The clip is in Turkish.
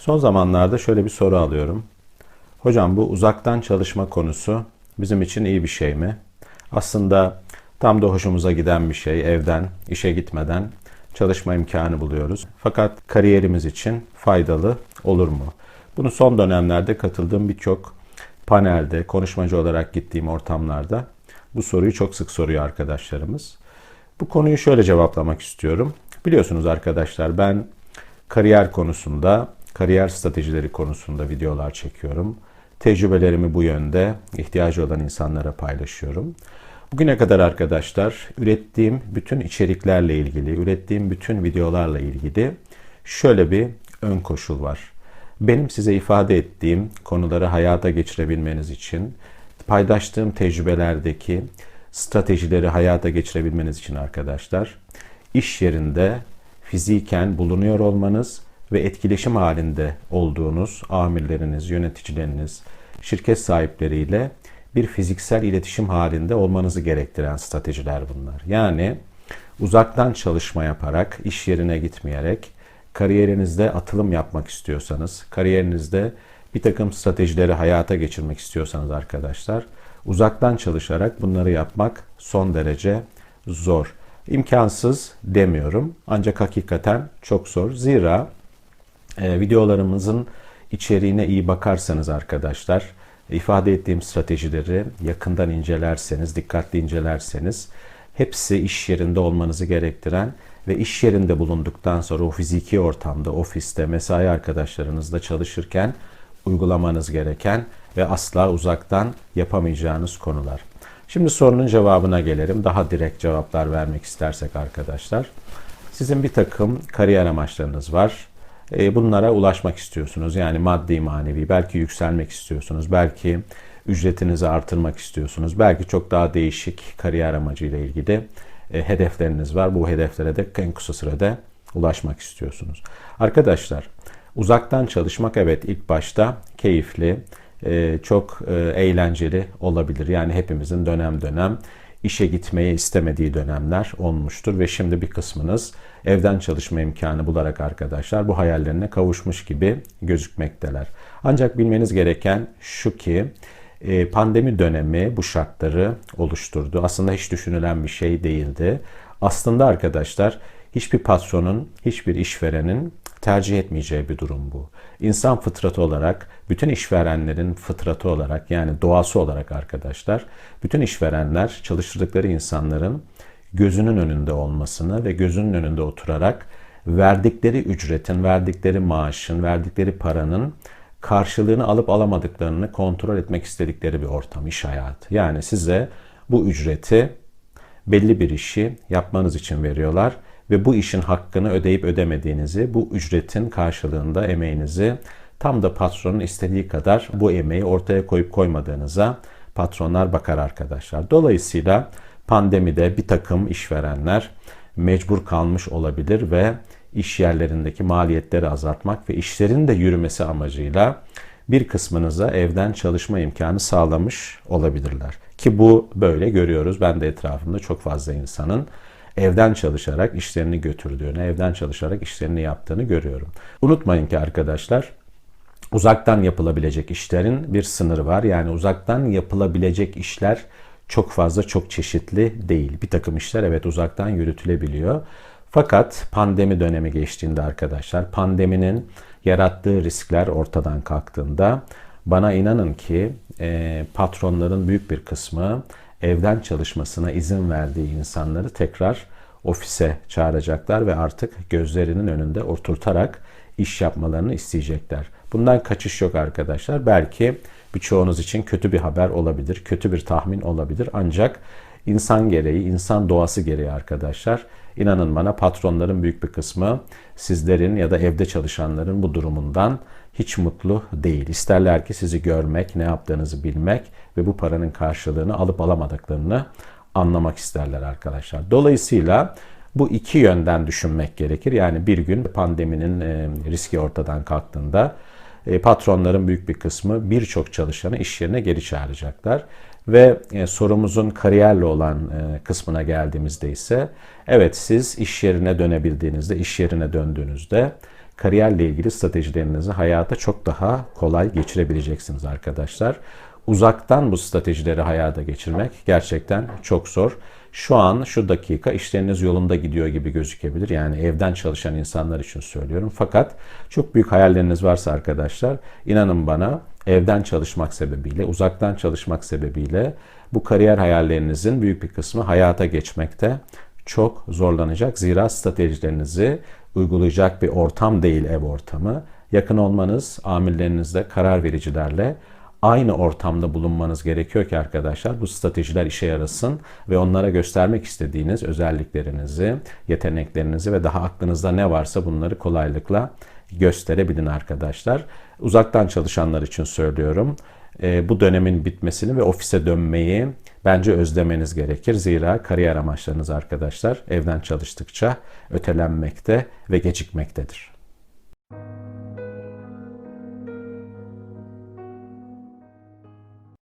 Son zamanlarda şöyle bir soru alıyorum. Hocam bu uzaktan çalışma konusu bizim için iyi bir şey mi? Aslında tam da hoşumuza giden bir şey. Evden, işe gitmeden çalışma imkanı buluyoruz. Fakat kariyerimiz için faydalı olur mu? Bunu son dönemlerde katıldığım birçok panelde, konuşmacı olarak gittiğim ortamlarda bu soruyu çok sık soruyor arkadaşlarımız. Bu konuyu şöyle cevaplamak istiyorum. Biliyorsunuz arkadaşlar ben kariyer konusunda, kariyer stratejileri konusunda videolar çekiyorum. Tecrübelerimi bu yönde ihtiyacı olan insanlara paylaşıyorum. Bugüne kadar arkadaşlar ürettiğim bütün içeriklerle ilgili, ürettiğim bütün videolarla ilgili şöyle bir ön koşul var. Benim size ifade ettiğim konuları hayata geçirebilmeniz için paylaştığım tecrübelerdeki stratejileri hayata geçirebilmeniz için arkadaşlar iş yerinde fiziken bulunuyor olmanız ve etkileşim halinde olduğunuz amirleriniz, yöneticileriniz, şirket sahipleriyle bir fiziksel iletişim halinde olmanızı gerektiren stratejiler bunlar. Yani uzaktan çalışma yaparak, iş yerine gitmeyerek, kariyerinizde atılım yapmak istiyorsanız, kariyerinizde bir takım stratejileri hayata geçirmek istiyorsanız arkadaşlar, uzaktan çalışarak bunları yapmak son derece zor. İmkansız demiyorum ancak hakikaten çok zor. Zira e, videolarımızın içeriğine iyi bakarsanız arkadaşlar, ifade ettiğim stratejileri yakından incelerseniz, dikkatli incelerseniz hepsi iş yerinde olmanızı gerektiren ve iş yerinde bulunduktan sonra o fiziki ortamda, ofiste, mesai arkadaşlarınızla çalışırken uygulamanız gereken ve asla uzaktan yapamayacağınız konular. Şimdi sorunun cevabına gelelim. Daha direkt cevaplar vermek istersek arkadaşlar. Sizin bir takım kariyer amaçlarınız var. E, bunlara ulaşmak istiyorsunuz. Yani maddi manevi belki yükselmek istiyorsunuz. Belki ücretinizi artırmak istiyorsunuz. Belki çok daha değişik kariyer amacıyla ilgili e, hedefleriniz var. Bu hedeflere de en kısa sürede ulaşmak istiyorsunuz. Arkadaşlar uzaktan çalışmak evet ilk başta keyifli, e, çok eğlenceli olabilir. Yani hepimizin dönem dönem işe gitmeyi istemediği dönemler olmuştur ve şimdi bir kısmınız evden çalışma imkanı bularak arkadaşlar bu hayallerine kavuşmuş gibi gözükmekteler. Ancak bilmeniz gereken şu ki e, pandemi dönemi bu şartları oluşturdu. Aslında hiç düşünülen bir şey değildi. Aslında arkadaşlar hiçbir patronun, hiçbir işverenin tercih etmeyeceği bir durum bu. İnsan fıtratı olarak, bütün işverenlerin fıtratı olarak yani doğası olarak arkadaşlar, bütün işverenler çalıştırdıkları insanların gözünün önünde olmasını ve gözünün önünde oturarak verdikleri ücretin, verdikleri maaşın, verdikleri paranın karşılığını alıp alamadıklarını kontrol etmek istedikleri bir ortam, iş hayatı. Yani size bu ücreti belli bir işi yapmanız için veriyorlar ve bu işin hakkını ödeyip ödemediğinizi, bu ücretin karşılığında emeğinizi tam da patronun istediği kadar bu emeği ortaya koyup koymadığınıza patronlar bakar arkadaşlar. Dolayısıyla pandemide bir takım işverenler mecbur kalmış olabilir ve iş yerlerindeki maliyetleri azaltmak ve işlerin de yürümesi amacıyla bir kısmınıza evden çalışma imkanı sağlamış olabilirler. Ki bu böyle görüyoruz. Ben de etrafımda çok fazla insanın evden çalışarak işlerini götürdüğünü, evden çalışarak işlerini yaptığını görüyorum. Unutmayın ki arkadaşlar uzaktan yapılabilecek işlerin bir sınırı var. Yani uzaktan yapılabilecek işler çok fazla, çok çeşitli değil. Bir takım işler evet uzaktan yürütülebiliyor. Fakat pandemi dönemi geçtiğinde arkadaşlar, pandeminin yarattığı riskler ortadan kalktığında bana inanın ki e, patronların büyük bir kısmı evden çalışmasına izin verdiği insanları tekrar ofise çağıracaklar ve artık gözlerinin önünde oturtarak iş yapmalarını isteyecekler. Bundan kaçış yok arkadaşlar. Belki birçoğunuz için kötü bir haber olabilir, kötü bir tahmin olabilir. Ancak insan gereği, insan doğası gereği arkadaşlar, inanın bana patronların büyük bir kısmı sizlerin ya da evde çalışanların bu durumundan hiç mutlu değil. İsterler ki sizi görmek, ne yaptığınızı bilmek ve bu paranın karşılığını alıp alamadıklarını anlamak isterler arkadaşlar. Dolayısıyla bu iki yönden düşünmek gerekir. Yani bir gün pandeminin e, riski ortadan kalktığında e, patronların büyük bir kısmı birçok çalışanı iş yerine geri çağıracaklar. Ve e, sorumuzun kariyerle olan kısmına geldiğimizde ise evet siz iş yerine dönebildiğinizde, iş yerine döndüğünüzde kariyerle ilgili stratejilerinizi hayata çok daha kolay geçirebileceksiniz arkadaşlar. Uzaktan bu stratejileri hayata geçirmek gerçekten çok zor. Şu an şu dakika işleriniz yolunda gidiyor gibi gözükebilir. Yani evden çalışan insanlar için söylüyorum. Fakat çok büyük hayalleriniz varsa arkadaşlar inanın bana evden çalışmak sebebiyle, uzaktan çalışmak sebebiyle bu kariyer hayallerinizin büyük bir kısmı hayata geçmekte çok zorlanacak. Zira stratejilerinizi uygulayacak bir ortam değil ev ortamı. Yakın olmanız, amirlerinizle, karar vericilerle aynı ortamda bulunmanız gerekiyor ki arkadaşlar bu stratejiler işe yarasın ve onlara göstermek istediğiniz özelliklerinizi, yeteneklerinizi ve daha aklınızda ne varsa bunları kolaylıkla gösterebilin arkadaşlar. Uzaktan çalışanlar için söylüyorum. E, bu dönemin bitmesini ve ofise dönmeyi bence özlemeniz gerekir. Zira kariyer amaçlarınız arkadaşlar evden çalıştıkça ötelenmekte ve gecikmektedir.